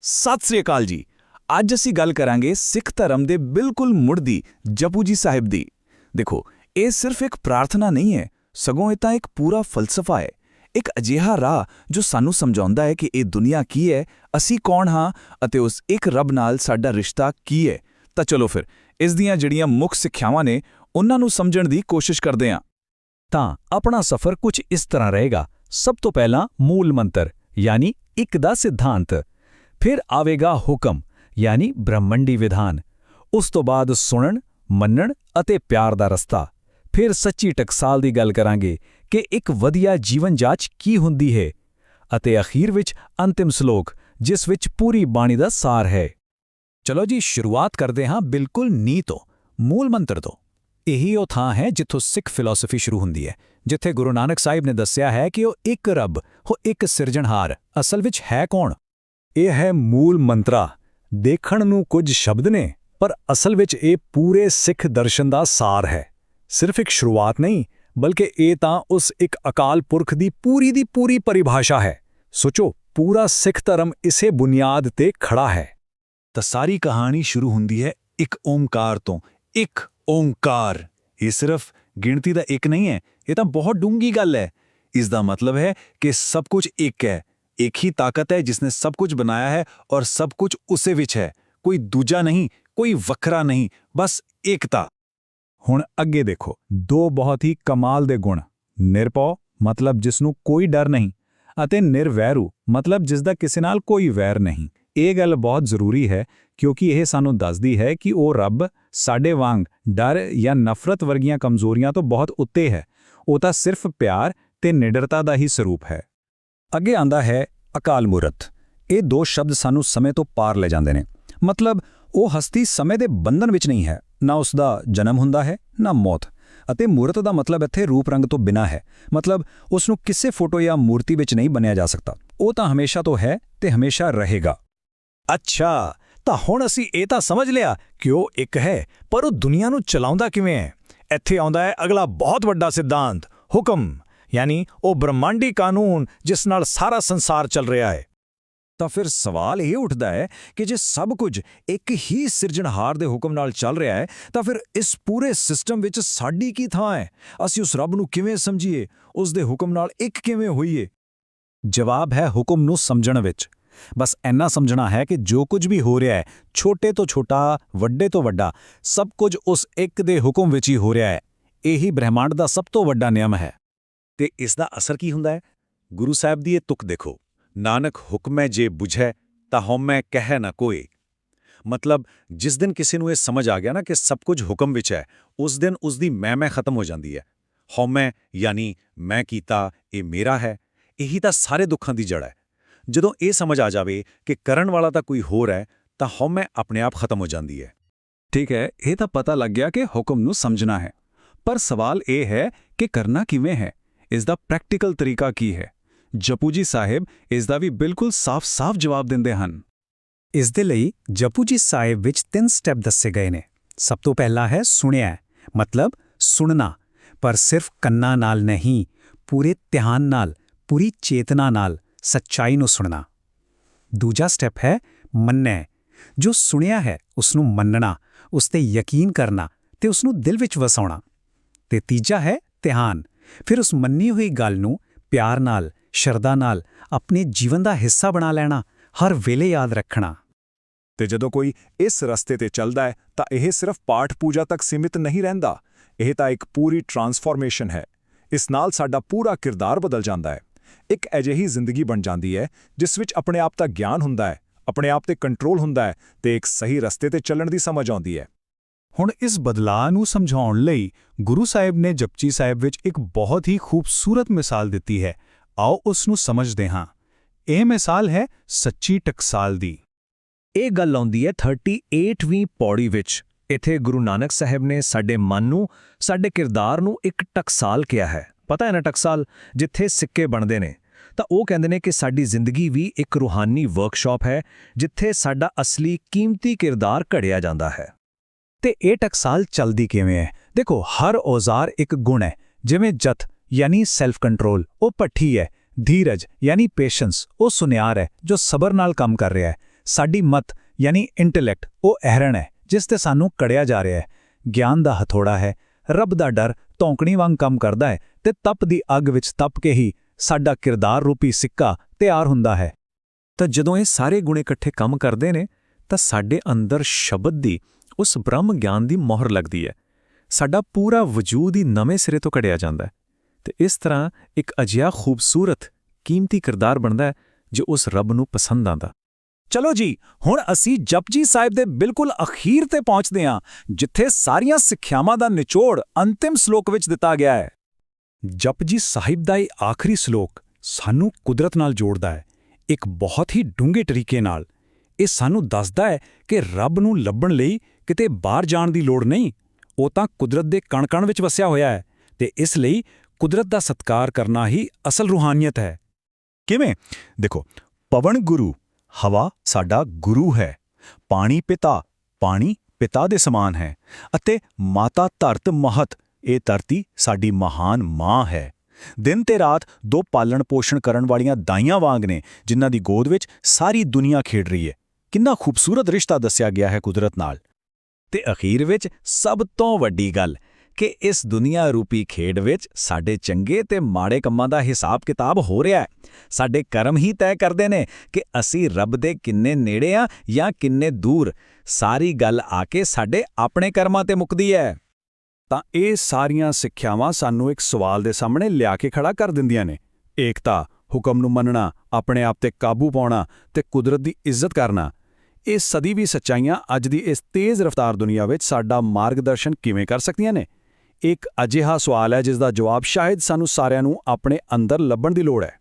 ਸਤਿ ਸ੍ਰੀ ਅਕਾਲ ਜੀ। ਅੱਜ ਅਸੀਂ ਗੱਲ ਕਰਾਂਗੇ ਸਿੱਖ ਧਰਮ ਦੇ ਬਿਲਕੁਲ ਮੁੜ ਦੀ ਜਪੂ ਜੀ ਸਾਹਿਬ ਦੀ। ਦੇਖੋ, ਇਹ ਸਿਰਫ ਇੱਕ ਪ੍ਰਾਰਥਨਾ ਨਹੀਂ ਹੈ, ਸਗੋਂ ਇਹ ਤਾਂ ਇੱਕ ਪੂਰਾ ਫਲਸਫਾ ਹੈ। ਇੱਕ ਅਜਿਹਾ ਰਾਹ ਜੋ ਸਾਨੂੰ ਸਮਝਾਉਂਦਾ ਹੈ ਕਿ ਇਹ ਦੁਨੀਆ ਕੀ ਹੈ, ਅਸੀਂ ਕੌਣ ਹਾਂ ਅਤੇ ਉਸ ਇੱਕ ਰੱਬ ਨਾਲ ਸਾਡਾ ਰਿਸ਼ਤਾ ਕੀ ਹੈ। ਤਾਂ ਚਲੋ ਫਿਰ, ਇਸ ਦੀਆਂ ਜਿਹੜੀਆਂ ਮੁੱਖ ਸਿੱਖਿਆਵਾਂ ਨੇ, ਉਹਨਾਂ ਨੂੰ ਸਮਝਣ ਦੀ ਕੋਸ਼ਿਸ਼ ਕਰਦੇ ਹਾਂ। ਤਾਂ ਆਪਣਾ ਸਫ਼ਰ ਕੁਝ ਇਸ ਤਰ੍ਹਾਂ ਰਹੇਗਾ। ਸਭ ਤੋਂ ਪਹਿਲਾਂ ਮੂਲ ਮੰਤਰ, ਯਾਨੀ ਇੱਕ ਦਾ ਸਿਧਾਂਤ। ਫਿਰ ਆਵੇਗਾ ਹੁਕਮ ਯਾਨੀ ਬ੍ਰਹਮੰਡੀ ਵਿਧਾਨ ਉਸ ਤੋਂ ਬਾਅਦ ਸੁਣਨ ਮੰਨਣ ਅਤੇ ਪਿਆਰ ਦਾ ਰਸਤਾ ਫਿਰ ਸੱਚੀ ਟਕਸਾਲ ਦੀ ਗੱਲ ਕਰਾਂਗੇ ਕਿ ਇੱਕ ਵਧੀਆ ਜੀਵਨ ਜਾਂਚ ਕੀ ਹੁੰਦੀ ਹੈ ਅਤੇ ਅਖੀਰ ਵਿੱਚ ਅੰਤਿਮ ਸ਼ਲੋਕ ਜਿਸ ਵਿੱਚ ਪੂਰੀ ਬਾਣੀ ਦਾ ਸਾਰ ਹੈ ਚਲੋ ਜੀ ਸ਼ੁਰੂਆਤ ਕਰਦੇ ਹਾਂ ਬਿਲਕੁਲ ਨੀ ਤੋਂ ਮੂਲ ਮੰਤਰ ਤੋਂ ਇਹੀ ਉਹ ਥਾਂ ਹੈ ਜਿੱਥੋਂ ਸਿੱਖ ਫਿਲਾਸਫੀ ਸ਼ੁਰੂ ਹੁੰਦੀ ਹੈ ਜਿੱਥੇ ਗੁਰੂ ਨਾਨਕ ਸਾਹਿਬ ਨੇ ਦੱਸਿਆ ਹੈ ਕਿ ਉਹ ਇੱਕ ਰੱਬ ਉਹ ਇੱਕ ਸਿਰਜਣਹਾਰ ਅਸਲ ਵਿੱਚ ਹੈ ਕੌਣ ਇਹ ਹੈ ਮੂਲ ਮੰਤਰਾ। ਦੇਖਣ ਨੂੰ ਕੁਝ ਸ਼ਬਦ ਨੇ, ਪਰ ਅਸਲ ਵਿੱਚ ਇਹ ਪੂਰੇ ਸਿੱਖ ਦਰਸ਼ਨ ਦਾ ਸਾਰ ਹੈ। ਸਿਰਫ ਇੱਕ ਸ਼ੁਰੂਆਤ ਨਹੀਂ, ਬਲਕਿ ਇਹ ਤਾਂ ਉਸ ਇੱਕ ਅਕਾਲ ਪੁਰਖ ਦੀ ਪੂਰੀ ਦੀ ਪੂਰੀ ਪਰਿਭਾਸ਼ਾ ਹੈ। ਸੋਚੋ, ਪੂਰਾ ਸਿੱਖ ਧਰਮ ਇਸੇ ਬੁਨਿਆਦ ਤੇ ਖੜਾ ਹੈ। ਤਾਂ ਸਾਰੀ ਕਹਾਣੀ ਸ਼ੁਰੂ ਹੁੰਦੀ ਹੈ ਇੱਕ ਓਮਕਾਰ ਤੋਂ। ਇੱਕ ਓਮਕਾਰ। ਇਹ ਸਿਰਫ ਗਿਣਤੀ ਦਾ ਇੱਕ ਨਹੀਂ ਹੈ, ਇਹ ਤਾਂ ਬਹੁਤ ਡੂੰਗੀ ਗੱਲ ਹੈ। ਇਸ ਦਾ ਮਤਲਬ ਹੈ ਕਿ ਸਭ ਕੁਝ ਇੱਕ ਹੈ। ਇੱਕ ਹੀ ਤਾਕਤ ਹੈ ਜਿਸਨੇ ਸਭ ਕੁਝ ਬਣਾਇਆ ਹੈ ਔਰ ਸਭ ਕੁਝ ਉਸੇ ਵਿੱਚ ਹੈ ਕੋਈ ਦੂਜਾ ਨਹੀਂ ਕੋਈ ਵੱਖਰਾ ਨਹੀਂ ਬਸ ਏਕਤਾ ਹੁਣ ਅੱਗੇ ਦੇਖੋ ਦੋ ਬਹੁਤ ਹੀ ਕਮਾਲ ਦੇ ਗੁਣ ਨਿਰਪਉ ਮਤਲਬ ਜਿਸ ਨੂੰ ਕੋਈ ਡਰ ਨਹੀਂ ਅਤੇ ਨਿਰਵੈਰੂ ਮਤਲਬ ਜਿਸ ਦਾ ਕਿਸੇ ਨਾਲ ਕੋਈ ਵੈਰ ਨਹੀਂ ਇਹ ਗੱਲ ਬਹੁਤ ਜ਼ਰੂਰੀ ਹੈ ਕਿਉਂਕਿ ਇਹ ਸਾਨੂੰ ਦੱਸਦੀ ਹੈ ਕਿ ਉਹ ਰੱਬ ਸਾਡੇ ਵਾਂਗ ਡਰ ਜਾਂ ਨਫ਼ਰਤ ਵਰਗੀਆਂ ਕਮਜ਼ੋਰੀਆਂ ਤੋਂ ਬਹੁਤ ਉੱਤੇ ਹੈ ਉਹ ਤਾਂ ਸਿਰਫ ਪਿਆਰ ਤੇ ਨਿਡਰਤਾ ਦਾ ਹੀ ਸਰੂਪ ਹੈ ਅੱਗੇ ਆਂਦਾ ਹੈ ਅਕਾਲ ਮੂਰਤ। ਇਹ ਦੋ ਸ਼ਬਦ ਸਾਨੂੰ ਸਮੇਂ ਤੋਂ ਪਾਰ ਲੈ ਜਾਂਦੇ ਨੇ। ਮਤਲਬ, ਉਹ ਹਸਤੀ ਸਮੇਂ ਦੇ ਬੰਧਨ ਵਿੱਚ ਨਹੀਂ ਹੈ। ਨਾ ਉਸ ਦਾ ਜਨਮ ਹੁੰਦਾ ਹੈ, ਨਾ ਮੌਤ। ਅਤੇ ਮੂਰਤ ਦਾ ਮਤਲਬ ਇੱਥੇ ਰੂਪ ਰੰਗ ਤੋਂ ਬਿਨਾ ਹੈ। ਮਤਲਬ ਉਸ ਨੂੰ ਕਿਸੇ ਫੋਟੋ ਜਾਂ ਮੂਰਤੀ ਵਿੱਚ ਨਹੀਂ ਬਣਿਆ ਜਾ ਸਕਦਾ। ਉਹ ਤਾਂ ਹਮੇਸ਼ਾ ਤੋਂ ਹੈ ਤੇ ਹਮੇਸ਼ਾ ਰਹੇਗਾ। ਅੱਛਾ, ਤਾਂ ਹੁਣ ਅਸੀਂ ਇਹ ਤਾਂ ਸਮਝ ਲਿਆ ਕਿ ਉਹ ਇੱਕ ਹੈ, ਪਰ ਉਹ ਦੁਨੀਆ ਨੂੰ ਚਲਾਉਂਦਾ ਕਿਵੇਂ ਹੈ? ਇੱਥੇ ਆਉਂਦਾ ਹੈ ਅਗਲਾ ਬਹੁਤ ਵੱਡਾ ਸਿਧਾਂਤ, ਹੁਕਮ। ਯਾਨੀ ਉਹ ਬ੍ਰਹਮਾਂਡੀ ਕਾਨੂੰਨ ਜਿਸ ਨਾਲ ਸਾਰਾ ਸੰਸਾਰ ਚੱਲ ਰਿਹਾ ਹੈ। ਤਾਂ ਫਿਰ ਸਵਾਲ ਇਹ ਉੱਠਦਾ ਹੈ ਕਿ ਜੇ ਸਭ ਕੁਝ ਇੱਕ ਹੀ ਸਿਰਜਣਹਾਰ ਦੇ ਹੁਕਮ ਨਾਲ ਚੱਲ ਰਿਹਾ ਹੈ, ਤਾਂ ਫਿਰ ਇਸ ਪੂਰੇ ਸਿਸਟਮ ਵਿੱਚ ਸਾਡੀ ਕੀ ਥਾਂ ਹੈ? ਅਸੀਂ ਉਸ ਰੱਬ ਨੂੰ ਕਿਵੇਂ ਸਮਝੀਏ? ਉਸ ਦੇ ਹੁਕਮ ਨਾਲ ਇੱਕ ਕਿਵੇਂ ਹੋਈਏ? ਜਵਾਬ ਹੈ ਹੁਕਮ ਨੂੰ ਸਮਝਣ ਵਿੱਚ। ਬਸ ਇੰਨਾ ਸਮਝਣਾ ਹੈ ਕਿ ਜੋ ਕੁਝ ਵੀ ਹੋ ਰਿਹਾ ਹੈ, ਛੋਟੇ ਤੋਂ ਛੋਟਾ, ਵੱਡੇ ਤੋਂ ਵੱਡਾ, ਸਭ ਕੁਝ ਉਸ ਇੱਕ ਦੇ ਹੁਕਮ ਵਿੱਚ ਹੀ ਹੋ ਰਿਹਾ ਹੈ। ਇਹੀ ਬ੍ਰਹਿਮੰਡ ਦਾ ਸਭ ਤੋਂ ਵੱਡਾ ਨਿਯਮ ਹੈ। ਤੇ ਇਸ ਦਾ ਅਸਰ ਕੀ ਹੁੰਦਾ ਹੈ? ਗੁਰੂ ਸਾਹਿਬ ਦੀ ਇਹ ਤੁਕ ਦੇਖੋ, ਨਾਨਕ ਹੁਕਮੈ ਜੇ ਬੁਝੈ, ਤਾਂ ਹਉਮੈ ਕਹਿ ਨਾ ਕੋਏ। ਮਤਲਬ ਜਿਸ ਦਿਨ ਕਿਸੇ ਨੂੰ ਇਹ ਸਮਝ ਆ ਗਿਆ ਨਾ ਕਿ ਸਭ ਕੁਝ ਹੁਕਮ ਵਿੱਚ ਹੈ, ਉਸ ਦਿਨ ਉਸ ਦੀ ਮੈਂ ਮੈਂ ਖਤਮ ਹੋ ਜਾਂਦੀ ਹੈ। ਹਉਮੈ ਯਾਨੀ ਮੈਂ ਕੀਤਾ, ਇਹ ਮੇਰਾ ਹੈ, ਇਹੀ ਤਾਂ ਸਾਰੇ ਦੁੱਖਾਂ ਦੀ ਜੜ ਹੈ। ਜਦੋਂ ਇਹ ਸਮਝ ਆ ਜਾਵੇ ਕਿ ਕਰਨ ਵਾਲਾ ਤਾਂ ਕੋਈ ਹੋਰ ਹੈ, ਤਾਂ ਹਉਮੈ ਆਪਣੇ ਆਪ ਖਤਮ ਹੋ ਜਾਂਦੀ ਹੈ। ਠੀਕ ਹੈ, ਇਹ ਤਾਂ ਪਤਾ ਲੱਗ ਗਿਆ ਕਿ ਹੁਕਮ ਨੂੰ ਸਮਝਣਾ ਹੈ। ਪਰ ਸਵਾਲ ਇਹ ਹੈ ਕਿ ਕਰਨਾ ਕਿਵੇਂ ਹੈ? ਇਸ ਦਾ ਪ੍ਰੈਕਟੀਕਲ ਤਰੀਕਾ ਕੀ ਹੈ? ਜਪੂ ਜੀ ਸਾਹਿਬ ਇਸ ਦਾ ਵੀ ਬਿਲਕੁਲ ਸਾਫ਼-ਸਾਫ਼ ਜਵਾਬ ਦਿੰਦੇ ਹਨ। ਇਸ ਦੇ ਲਈ ਜਪੂ ਜੀ ਸਾਹਿਬ ਵਿੱਚ ਤਿੰਨ ਸਟੈਪ ਦੱਸੇ ਗਏ ਨੇ। ਸਭ ਤੋਂ ਪਹਿਲਾ ਹੈ ਸੁਣਿਆ, ਮਤਲਬ ਸੁਣਨਾ। ਪਰ ਸਿਰਫ ਕੰਨਾਂ ਨਾਲ ਨਹੀਂ, ਪੂਰੇ ਧਿਆਨ ਨਾਲ, ਪੂਰੀ ਚੇਤਨਾ ਨਾਲ ਸੱਚਾਈ ਨੂੰ ਸੁਣਨਾ। ਦੂਜਾ ਸਟੈਪ ਹੈ ਮੰਨੈ। ਜੋ ਸੁਣਿਆ ਹੈ ਉਸ ਨੂੰ ਮੰਨਣਾ ਉਸ ਤੇ ਯਕੀਨ ਕਰਨਾ ਤੇ ਉਸ ਨੂੰ ਦਿਲ ਵਿੱਚ ਵਸਾਉਣਾ। ਤੇ ਤੀਜਾ ਹੈ ਧਿਆਨ। ਫਿਰ ਉਸ ਮੰਨੀ ਹੋਈ ਗੱਲ ਨੂੰ ਪਿਆਰ ਨਾਲ, ਸ਼ਰਧਾ ਨਾਲ ਆਪਣੇ ਜੀਵਨ ਦਾ ਹਿੱਸਾ ਬਣਾ ਲੈਣਾ, ਹਰ ਵੇਲੇ ਯਾਦ ਰੱਖਣਾ। ਤੇ ਜਦੋਂ ਕੋਈ ਇਸ ਰਸਤੇ ਤੇ ਚੱਲਦਾ ਹੈ, ਤਾਂ ਇਹ ਸਿਰਫ ਪਾਠ ਪੂਜਾ ਤੱਕ ਸੀਮਿਤ ਨਹੀਂ ਰਹਿੰਦਾ। ਇਹ ਤਾਂ ਇੱਕ ਪੂਰੀ ਟਰਾਂਸਫਾਰਮੇਸ਼ਨ ਹੈ। ਇਸ ਨਾਲ ਸਾਡਾ ਪੂਰਾ ਕਿਰਦਾਰ ਬਦਲ ਜਾਂਦਾ ਹੈ। ਇੱਕ ਅਜਿਹੀ ਜ਼ਿੰਦਗੀ ਬਣ ਜਾਂਦੀ ਹੈ, ਜਿਸ ਵਿੱਚ ਆਪਣੇ ਆਪ ਦਾ ਗਿਆਨ ਹੁੰਦਾ ਹੈ, ਆਪਣੇ ਆਪ ਤੇ ਕੰਟਰੋਲ ਹੁੰਦਾ ਹੈ ਤੇ ਇੱਕ ਸਹੀ ਰਸਤੇ ਤੇ ਚੱਲਣ ਦੀ ਸਮਝ ਆਉਂਦੀ ਹੈ। ਹੁਣ ਇਸ ਬਦਲਾਅ ਨੂੰ ਸਮਝਾਉਣ ਲਈ ਗੁਰੂ ਸਾਹਿਬ ਨੇ ਜਪਜੀ ਸਾਹਿਬ ਵਿੱਚ ਇੱਕ ਬਹੁਤ ਹੀ ਖੂਬਸੂਰਤ ਮਿਸਾਲ ਦਿੱਤੀ ਹੈ। ਆਓ ਉਸ ਨੂੰ ਸਮਝਦੇ ਹਾਂ। ਇਹ ਮਿਸਾਲ ਹੈ ਸੱਚੀ ਟਕਸਾਲ ਦੀ। ਇਹ ਗੱਲ ਆਉਂਦੀ ਹੈ 38ਵੀਂ ਪੌੜੀ ਵਿੱਚ। ਇੱਥੇ ਗੁਰੂ ਨਾਨਕ ਸਾਹਿਬ ਨੇ ਸਾਡੇ ਮਨ ਨੂੰ, ਸਾਡੇ ਕਿਰਦਾਰ ਨੂੰ ਇੱਕ ਟਕਸਾਲ ਕਿਹਾ ਹੈ। ਪਤਾ ਹੈ ਨਾ ਟਕਸਾਲ? ਜਿੱਥੇ ਸਿੱਕੇ ਬਣਦੇ ਨੇ। ਤਾਂ ਉਹ ਕਹਿੰਦੇ ਨੇ ਕਿ ਸਾਡੀ ਜ਼ਿੰਦਗੀ ਵੀ ਇੱਕ ਰੂਹਾਨੀ ਵਰਕਸ਼ਾਪ ਹੈ, ਜਿੱਥੇ ਸਾਡਾ ਅਸਲੀ ਕੀਮਤੀ ਕਿਰਦਾਰ ਘੜਿਆ ਜਾਂਦਾ ਹੈ। ਤੇ ਇਹ ਟਕਸਾਲ ਚਲਦੀ ਕਿਵੇਂ ਹੈ? ਦੇਖੋ, ਹਰ ਔਜ਼ਾਰ ਇੱਕ ਗੁਣ ਹੈ, ਜਿਵੇਂ ਜਤ ਯਾਨੀ ਸੈਲਫ ਕੰਟਰੋਲ ਉਹ ਪੱਠੀ ਹੈ, ਧੀਰਜ, ਯਾਨੀ ਪੇਸ਼ੈਂਸ ਉਹ ਸੁਨਿਆਰ ਹੈ, ਜੋ ਸਬਰ ਨਾਲ ਕੰਮ ਕਰ ਰਿਹਾ ਹੈ। ਸਾਡੀ ਮਤ, ਯਾਨੀ ਇੰਟੈਲੈਕਟ ਉਹ ਅਹਿਰਣ ਹੈ, ਜਿਸ ਤੇ ਸਾਨੂੰ ਕੜਿਆ ਜਾ ਰਿਹਾ ਹੈ। ਗਿਆਨ ਦਾ ਹਥੋੜਾ ਹੈ, ਰੱਬ ਦਾ ਡਰ ਧੌਂਕਣੀ ਵਾਂਗ ਕੰਮ ਕਰਦਾ ਹੈ ਤੇ ਤਪ ਦੀ ਅੱਗ ਵਿੱਚ ਤਪ ਕੇ ਹੀ ਸਾਡਾ ਕਿਰਦਾਰ ਰੂਪੀ ਸਿੱਕਾ ਤਿਆਰ ਹੁੰਦਾ ਹੈ। ਤਾਂ ਜਦੋਂ ਇਹ ਸਾਰੇ ਗੁਣ ਇਕੱਠੇ ਕੰਮ ਕਰਦੇ ਨੇ, ਤਾਂ ਸਾਡੇ ਅੰਦਰ ਸ਼ਬਦ ਦੀ ਉਸ ਬ੍ਰਹਮ ਗਿਆਨ ਦੀ ਮੋਹਰ ਲੱਗਦੀ ਹੈ। ਸਾਡਾ ਪੂਰਾ ਵਜੂਦ ਹੀ ਨਵੇਂ ਸਿਰੇ ਤੋਂ ਕੜਿਆ ਜਾਂਦਾ ਹੈ ਤੇ ਇਸ ਤਰ੍ਹਾਂ ਇੱਕ ਅਜਿਹਾ ਖੂਬਸੂਰਤ, ਕੀਮਤੀ ਕਿਰਦਾਰ ਬਣਦਾ ਹੈ ਜੋ ਉਸ ਰੱਬ ਨੂੰ ਪਸੰਦ ਆਂਦਾ ਚਲੋ ਜੀ, ਹੁਣ ਅਸੀਂ ਜਪਜੀ ਸਾਹਿਬ ਦੇ ਬਿਲਕੁਲ ਅਖੀਰ ਤੇ ਪਹੁੰਚਦੇ ਹਾਂ, ਜਿੱਥੇ ਸਾਰੀਆਂ ਸਿੱਖਿਆਵਾਂ ਦਾ ਨਿਚੋੜ ਅੰਤਿਮ ਸ਼ਲੋਕ ਵਿੱਚ ਦਿੱਤਾ ਗਿਆ ਹੈ। ਜਪਜੀ ਸਾਹਿਬ ਦਾ ਇਹ ਆਖਰੀ ਸ਼ਲੋਕ ਸਾਨੂੰ ਕੁਦਰਤ ਨਾਲ ਜੋੜਦਾ ਹੈ, ਇੱਕ ਬਹੁਤ ਹੀ ਡੂੰਘੇ ਤਰੀਕੇ ਨਾਲ। ਇਹ ਸਾਨੂੰ ਦੱਸਦਾ ਹੈ ਕਿ ਰੱਬ ਨੂੰ ਲੱਭਣ ਲਈ ਕਿਤੇ ਬਾਹਰ ਜਾਣ ਦੀ ਲੋੜ ਨਹੀਂ। ਉਹ ਤਾਂ ਕੁਦਰਤ ਦੇ ਕਣ-ਕਣ ਵਿੱਚ ਵਸਿਆ ਹੋਇਆ ਹੈ ਤੇ ਇਸ ਲਈ ਕੁਦਰਤ ਦਾ ਸਤਕਾਰ ਕਰਨਾ ਹੀ ਅਸਲ ਰੂਹਾਨੀਅਤ ਹੈ। ਕਿਵੇਂ? ਦੇਖੋ, ਪਵਨ ਗੁਰੂ, ਹਵਾ ਸਾਡਾ ਗੁਰੂ ਹੈ। ਪਾਣੀ ਪਿਤਾ ਪਾਣੀ ਪਿਤਾ ਦੇ ਸਮਾਨ ਹੈ ਅਤੇ ਮਾਤਾ ਧਰਤ ਮਹਤ, ਇਹ ਧਰਤੀ ਸਾਡੀ ਮਹਾਨ ਮਾਂ ਹੈ। ਦਿਨ ਤੇ ਰਾਤ ਦੋ ਪਾਲਣ ਪੋਸ਼ਣ ਕਰਨ ਵਾਲੀਆਂ ਦਾਈਆਂ ਵਾਂਗ ਨੇ, ਜਿਨ੍ਹਾਂ ਦੀ ਗੋਦ ਵਿੱਚ ਸਾਰੀ ਦੁਨੀਆ ਖੇਡ ਰਹੀ ਹੈ। ਕਿੰਨਾ ਖੂਬਸੂਰਤ ਰਿਸ਼ਤਾ ਦੱਸਿਆ ਗਿਆ ਹੈ ਕੁਦਰਤ ਨਾਲ। ਤੇ ਅਖੀਰ ਵਿੱਚ ਸਭ ਤੋਂ ਵੱਡੀ ਗੱਲ ਕਿ ਇਸ ਦੁਨੀਆ ਰੂਪੀ ਖੇਡ ਵਿੱਚ ਸਾਡੇ ਚੰਗੇ ਤੇ ਮਾੜੇ ਕੰਮਾਂ ਦਾ ਹਿਸਾਬ ਕਿਤਾਬ ਹੋ ਰਿਹਾ ਹੈ। ਸਾਡੇ ਕਰਮ ਹੀ ਤੈਅ ਕਰਦੇ ਨੇ ਕਿ ਅਸੀਂ ਰੱਬ ਦੇ ਕਿੰਨੇ ਨੇੜੇ ਆ ਜਾਂ ਕਿੰਨੇ ਦੂਰ। ਸਾਰੀ ਗੱਲ ਆ ਕੇ ਸਾਡੇ ਆਪਣੇ ਕਰਮਾਂ ਤੇ ਮੁੱਕਦੀ ਹੈ। ਤਾਂ ਇਹ ਸਾਰੀਆਂ ਸਿੱਖਿਆਵਾਂ ਸਾਨੂੰ ਇੱਕ ਸਵਾਲ ਦੇ ਸਾਹਮਣੇ ਲਿਆ ਕੇ ਖੜਾ ਕਰ ਦਿੰਦੀਆਂ ਨੇ। ਏਕਤਾ, ਹੁਕਮ ਨੂੰ ਮੰਨਣਾ, ਆਪਣੇ ਆਪ ਤੇ ਕਾਬੂ ਪਾਉਣਾ ਤੇ ਕੁਦਰਤ ਦੀ ਇੱਜ਼ਤ ਕਰਨਾ। ਇਹ ਸਦੀ ਵੀ ਸੱਚਾਈਆਂ ਅੱਜ ਦੀ ਇਸ ਤੇਜ਼ ਰਫ਼ਤਾਰ ਦੁਨੀਆ ਵਿੱਚ ਸਾਡਾ ਮਾਰਗਦਰਸ਼ਨ ਕਿਵੇਂ ਕਰ ਸਕਦੀਆਂ ਨੇ? ਇੱਕ ਅਜਿਹਾ ਸਵਾਲ ਹੈ ਜਿਸ ਦਾ ਜਵਾਬ ਸ਼ਾਇਦ ਸਾਨੂੰ ਸਾਰਿਆਂ ਨੂੰ ਆਪਣੇ ਅੰਦਰ ਲੱਭਣ ਦੀ ਲੋੜ ਹੈ।